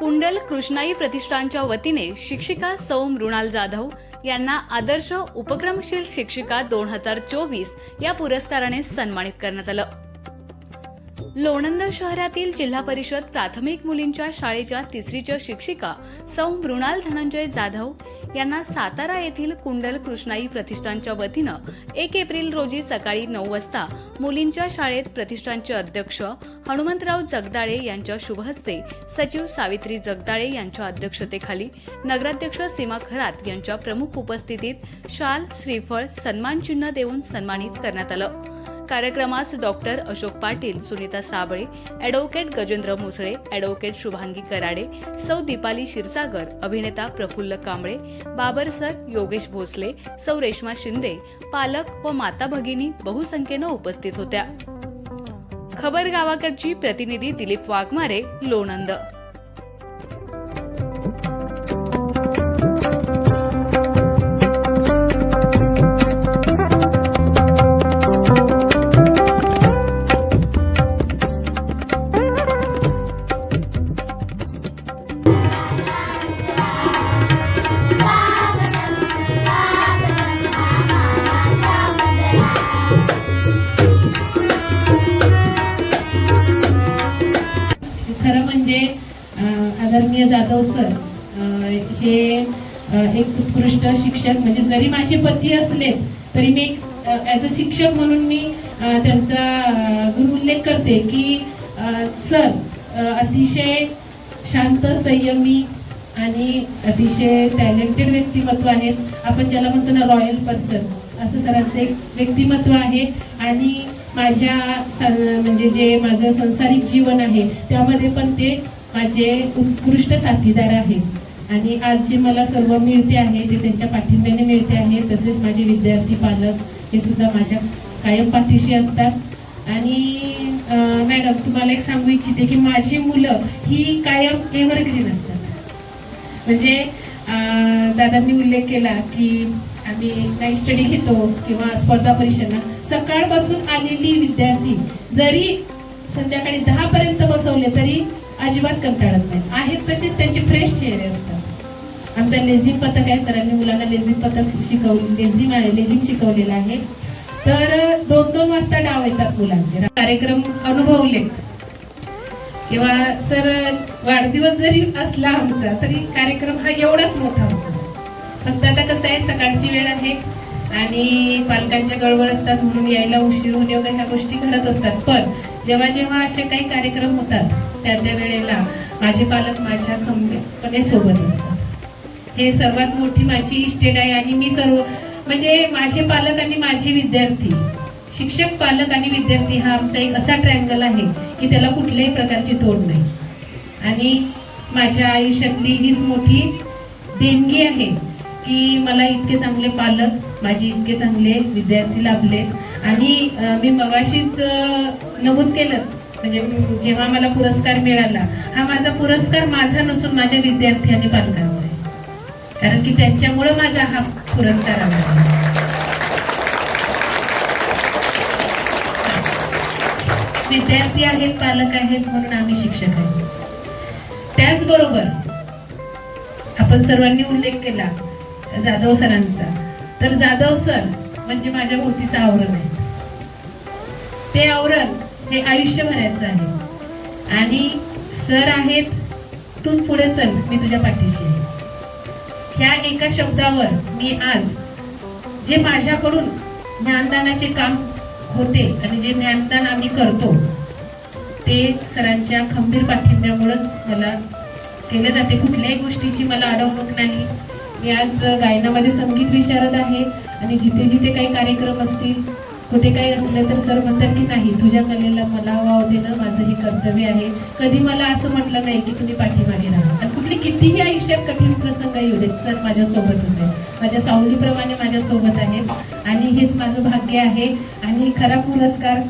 कुंडल कृष्णाई प्रतिष्ठानच्या वतीने शिक्षिका सौ मृणाल जाधव यांना आदर्श उपक्रमशील शिक्षिका दोन हजार चोवीस या पुरस्काराने सन्मानित करण्यात आलं. लोणंद शहरातील जिल्हा परिषद प्राथमिक मुलींच्या शाळेच्या तिसरीच्या शिक्षिका सौ मृणाल धनंजय जाधव यांना सातारा येथील कुंडल कृष्णाई प्रतिष्ठानच्या वतीनं एक एप्रिल रोजी सकाळी नऊ वाजता मुलींच्या शाळेत प्रतिष्ठानचे अध्यक्ष हनुमंतराव जगदाळे यांच्या शुभहस्ते सचिव सावित्री जगदाळे यांच्या अध्यक्षतेखाली नगराध्यक्ष सीमा खरात यांच्या प्रमुख उपस्थितीत शाल श्रीफळ सन्मानचिन्ह देऊन सन्मानित करण्यात आलं. कार्यक्रमास doctor Ashok Patil Sunita Sable advocate Gajendra Musale advocate Shubhangi Karade सौ दीपाली क्षीरसागर अभिनेता प्रफुल्ल कांबळे बाबर सर योगेश भोसले सौ रेश्मा शिंदे पालक व माता भगिनी बहुसंख्येनं उपस्थित होत्या. खबर गावाकडची प्रतिनिधी दिलीप वाघमारे लोणंद. आदरणीय जाधव सर हे एक उत्कृष्ट शिक्षक म्हणजे जरी माझे पती असले तरी मी ॲज अ शिक्षक म्हणून मी त्यांचा गुण गुणउल्लेख करते की सर अतिशय शांत संयमी आणि अतिशय टॅलेंटेड व्यक्तिमत्व आहेत. आपण ज्याला म्हणतो ना रॉयल पर्सन असं सरांचं एक व्यक्तिमत्व आहे. आणि माझ्या स- म्हणजे जे माझं संसारिक जीवन आहे त्यामध्ये पण ते माझे उत्कृष्ट साथीदार आहेत. आणि आज जे मला सर्व मिळते आहे ते त्यांच्या पाठिंब्याने मिळते आहे. तसेच माझे विद्यार्थी पालक हे सुद्धा माझ्या कायम पाठीशी असतात. आणि मॅडम तुम्हाला एक सांगू इच्छिते की माझी मुलं ही कायम एव्हरग्रीन असतात. म्हणजे दादांनी उल्लेख केला की आम्ही काही स्टडी घेतो किंवा स्पर्धा परीक्षांना सकाळपासून आलेली विद्यार्थी जरी संध्याकाळी दहापर्यंत बसवले तरी अजिबात कंटाळत नाही आहेत तसेच त्यांचे फ्रेश चेहरे असतात. आमचा लेझिम पथक आहे सरांनी मुलांना लेझिम पथक शिकव लेझिम आहे लेझिम शिकवलेलं आहे. तर दोन दोन वाजता डाव येतात मुलांचे. कार्यक्रम अनुभवले. किंवा सर वाढदिवस जरी असला आमचा तरी कार्यक्रम हा एवढाच मोठा होता. फक्त आता कसं आहे सकाळची वेळ आहे आणि पालकांच्या गडबड असतात म्हणून यायला उशीर होणे वगैरे ह्या गोष्टी घडत असतात. पण जेव्हा जेव्हा असे काही कार्यक्रम होतात त्या त्या वेळेला माझे पालक माझ्या खंबीरपणे सोबत असतात. हे सर्वात मोठी माझी इस्टेट आहे आणि मी सर्व म्हणजे माझे पालक आणि माझे विद्यार्थी शिक्षक पालक आणि विद्यार्थी हा आमचा एक असा ट्रँगल आहे की त्याला कुठल्याही प्रकारची तोड नाही. आणि माझ्या आयुष्यातली हीच मोठी देणगी आहे की मला इतके चांगले पालक माझे इतके चांगले विद्यार्थी लाभले आणि मी मगाशीच नमूद केलं म्हणजे जेव्हा मला पुरस्कार मिळाला हा माझा पुरस्कार माझा नसून माझ्या विद्यार्थी आणि पालकांचा आहे. कारण की त्यांच्यामुळे माझा हा पुरस्कार आला. विद्यार्थी आहेत पालक आहेत म्हणून आम्ही शिक्षक आहोत त्याचबरोबर आपण सर्वांनी उल्लेख केला जाधव सरांचा. तर जाधव सर म्हणजे माझ्या भोवतीचं आवरण आहे. ते आवरण हे आयुष्यभराचं आहे. आणि सर आहेत तू पुढे चल मी तुझ्या पाठीशी आहे. ह्या एका शब्दावर मी आज जे माझ्याकडून ज्ञानदानाचे काम होते आणि जे ज्ञानदान आम्ही करतो ते सरांच्या खंबीर पाठिंब्यामुळेच मला केलं जाते. कुठल्याही गोष्टीची मला अडवणूक नाही. मी आज गायनामध्ये संगीत विशारद आहे आणि जिथे जिथे काही कार्यक्रम असतील कुठे काही असलं तर सर म्हणतात की नाही तुझ्या कलेला मला वाव देणं माझं हे कर्तव्य आहे. कधी मला असं म्हटलं नाही की तुम्ही पाठीमागे राहा. आणि कुठली कितीही आयुष्यात कठीण प्रसंग येऊ देत सर माझ्यासोबतच आहे माझ्या सावलीप्रमाणे माझ्यासोबत आहेत. आणि हेच माझं भाग्य आहे. आणि खरा पुरस्कार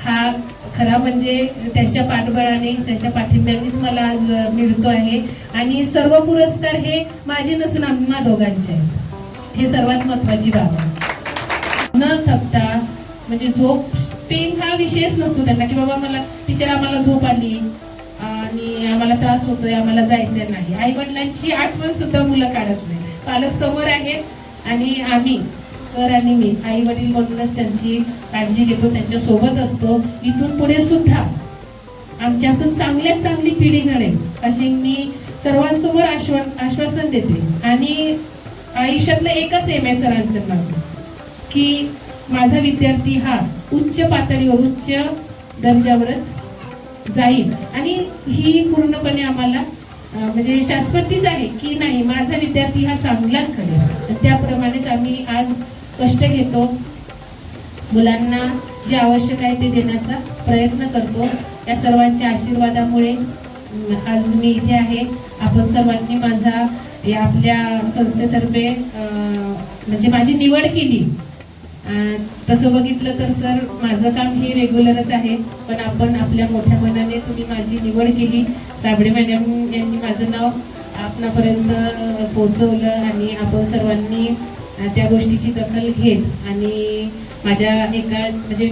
हा खरा म्हणजे त्यांच्या पाठबळाने त्यांच्या पाठिंब्यानेच मला आज मिळतो आहे. आणि सर्व पुरस्कार हे माझे नसून आम्हा दोघांचे आहेत. हे सर्वात महत्वाची बाब आहे. न थकता म्हणजे झोप पेन हा विषयच नसतो त्यांना की बाबा मला टीचर आम्हाला झोप आली आणि आम्हाला त्रास होतोय आम्हाला जायचं नाही. आई वडिलांची आठवण सुद्धा मुलं काढत नाही. पालक समोर आहेत आणि आम्ही सर आणि मी आई वडील म्हणूनच त्यांची काळजी घेतो त्यांच्यासोबत असतो. इथून पुढे सुद्धा आमच्यातून चांगल्यात चांगली पिढी घडेल अशी मी सर्वांसमोर आश्वा आश्वासन देते. आणि आयुष्यातलं एकच एम आहे सरांचं माझं. की माझा विद्यार्थी हा उच्च पातळीवर उच्च दर्जावरच जाईल. आणि ही पूर्णपणे आम्हाला म्हणजे शाश्वतीच आहे की नाही माझा विद्यार्थी हा चांगलाच करेल त्याप्रमाणेच आम्ही आज कष्ट घेतो. मुलांना जे आवश्यक आहे ते देण्याचा प्रयत्न करतो. त्या सर्वांच्या आशीर्वादामुळे आज मी इथे आहे. आपण सर्वांनी माझा या आपल्या संस्थेतर्फे अं, म्हणजे माझी निवड केली. तसं बघितलं तर सर माझं काम हे रेग्युलरच आहे पण आपण आपल्या मोठ्या मनाने तुम्ही माझी निवड केली. साबळे मॅडम यांनी माझं नाव आपणापर्यंत पोचवलं आणि आपण सर्वांनी त्या गोष्टीची दखल घेत आणि माझ्या एका म्हणजे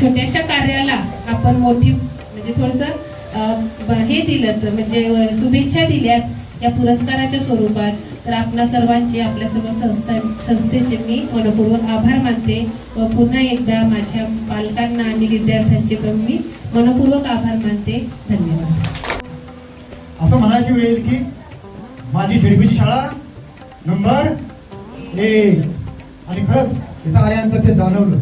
छोट्याशा कार्याला आपण मोठी म्हणजे थोडंसं हे दिलं तर म्हणजे शुभेच्छा दिल्यात या पुरस्काराच्या स्वरूपात. तर आपल्या सर्वांचे आपल्या सर्व संस्था संस्थेचे मी मनपूर्वक आभार मानते व पुन्हा एकदा माझ्या पालकांना आणि विद्यार्थ्यांचे पण मी मनपूर्वक आभार मानते. धन्यवाद. असं म्हणायची वेळ की माझी झेडपीची शाळा नंबर एक. आणि खरंच तिथं आल्यानंतर ते जाणवलं.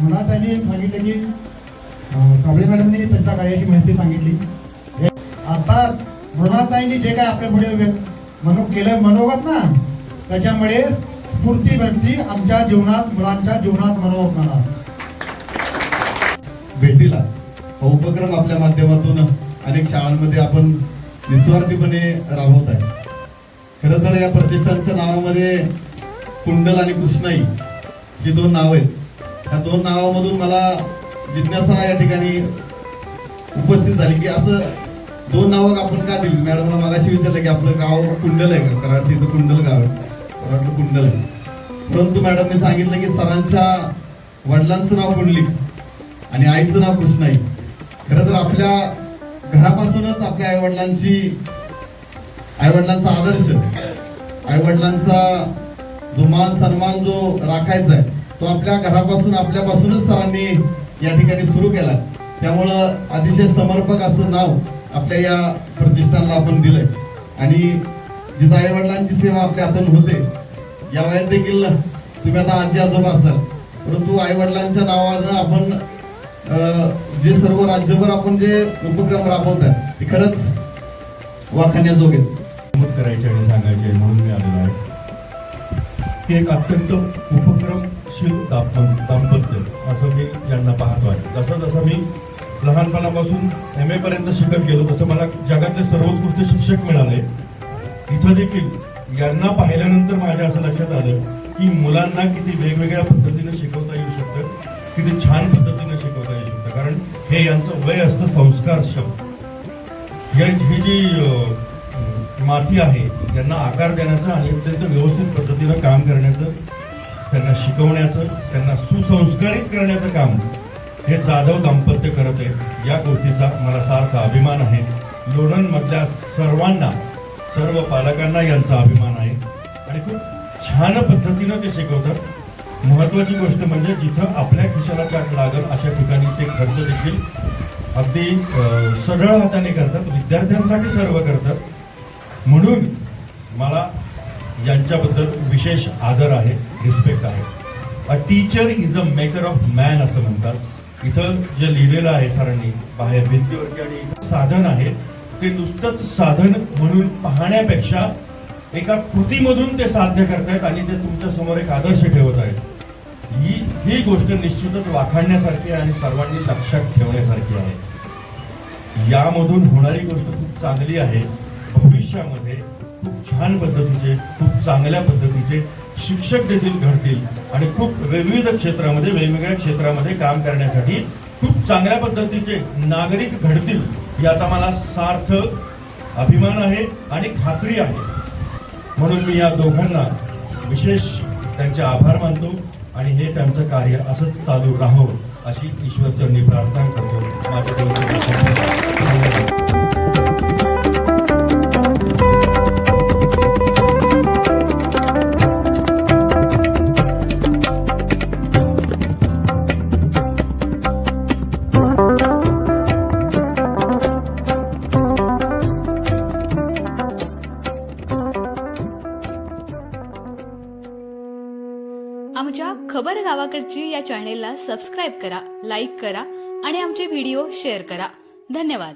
मला त्यांनी सांगितलं की अं, कांबळे मॅडमनी त्यांच्या कार्याची माहिती सांगितली. आता मृणाताईंनी जे काय आपल्या पुढे म्हणून केलं मनोगत ना. त्याच्यामुळे स्फूर्ती भेटली आमच्या जीवनात मुलांच्या जीवनात मनोगत मला भेटीला. हा उपक्रम आपल्या माध्यमातून अनेक शाळांमध्ये आपण निस्वार्थीपणे राबवत आहे. खरं तर या प्रतिष्ठानच्या नावामध्ये कुंडल आणि कृष्णाई ही दोन नाव आहेत. या दोन नावामधून मला जिज्ञासा या ठिकाणी उपस्थित झाली की असं दोन नावं आपण का दिली? मॅडमला मगाशी विचारलं की आपलं गाव कुंडल आहे का? सरांचं इथं कुंडल गाव आहे. मला वाटलं कुंडल आहे. परंतु मॅडमने सांगितलं की सरांच्या वडिलांचं नाव कुंडली आणि आईचं नाव कृष्णाई. खरं तर आपल्या घरापासूनच आपल्या आई वडिलांची आई वडिलांचा आदर्श आई वडिलांचा जो मान सन्मान जो राखायचा आहे तो आपल्या घरापासून आपल्यापासूनच सरांनी या ठिकाणी सुरू केला. त्यामुळं अतिशय समर्पक असं नाव आपल्या या प्रतिष्ठानला आपण दिलंय. आणि जिथं आई वडिलांची सेवा आपल्या हातून होते या वयात देखील तुम्ही आता आजी आजोबा असाल. परंतु आई वडिलांच्या नावानं आपण अं, जे सर्व राज्यभर आपण जे उपक्रम राबवत आहे ते खरंच वाखाण्याजोगे मत करायचे आणि सांगायचे म्हणून मी आलेलो आहे. हे एक अत्यंत उपक्रमशील दाम्पत्य असं मी यांना पाहतो आहे. जसं जसं मी लहानपणापासून एम एपर्यंत पर्यंत शिकत गेलो तसं मला जगातले सर्वोत्कृष्ट शिक्षक मिळाले. इथं देखील यांना पाहिल्यानंतर माझ्या असं लक्षात आलं की मुलांना किती वेगवेगळ्या पद्धतीनं शिकवता येऊ शकतं किती छान पद्धतीनं शिकवता येऊ शकतं. कारण हे यांचं वय असतं संस्कार शब्द. ही जी माती आहे यांना आकार देण्याचं आणि अत्यंत व्यवस्थित पद्धतीनं काम करण्याचं त्यांना शिकवण्याचं त्यांना सुसंस्कारित करण्याचं काम हे जाधव दाम्पत्य करत आहे या गोष्टीचा मला सारखा अभिमान आहे. लोणंदमधल्या सर्वांना सर्व पालकांना यांचा अभिमान आहे. आणि खूप छान पद्धतीनं ते शिकवतात. महत्वाची गोष्ट म्हणजे जिथं आपल्या खिशाला चाट लागल अशा ठिकाणी ते खर्च देखील अगदी सरळ हाताने करतात. विद्यार्थ्यांसाठी सर्व करतात. म्हणून मला यांच्याबद्दल विशेष आदर आहे रिस्पेक्ट आहे. A teacher is a maker of man असं म्हणतात. इथं जे लिहिलेलं आहे सरांनी बाहेर भिंतीवरती आणि साधन आहे ते नुसतंच साधन म्हणून पाहण्यापेक्षा एका कृतीमधून ते साध्य करतायत आणि ते तुमच्यासमोर एक आदर्श ठेवत आहेत. ही ही गोष्ट निश्चितच वाखाणण्यासारखी आहे आणि सर्वांनी लक्षात ठेवण्यासारखी आहे. यामधून होणारी गोष्ट खूप चांगली आहे. भविष्यामध्ये खूप छान पद्धतीचे खूप चांगल्या पद्धतीचे शिक्षक देखील घडतील आणि खूप विविध क्षेत्रामध्ये वेगवेगळ्या क्षेत्रामध्ये काम करण्यासाठी खूप चांगल्या पद्धतीचे नागरिक घडतील याचा मला सार्थ अभिमान आहे आणि खात्री आहे. म्हणून मी या दोघांना विशेष त्यांचे आभार मानतो आणि हे त्यांचं कार्य असंच चालू राहावं अशी ईश्वरचरणी प्रार्थना करतो. माझ्या खबर या चॅनेलला सबस्क्राईब करा लाईक करा आणि आमचे व्हिडिओ शेअर करा. धन्यवाद.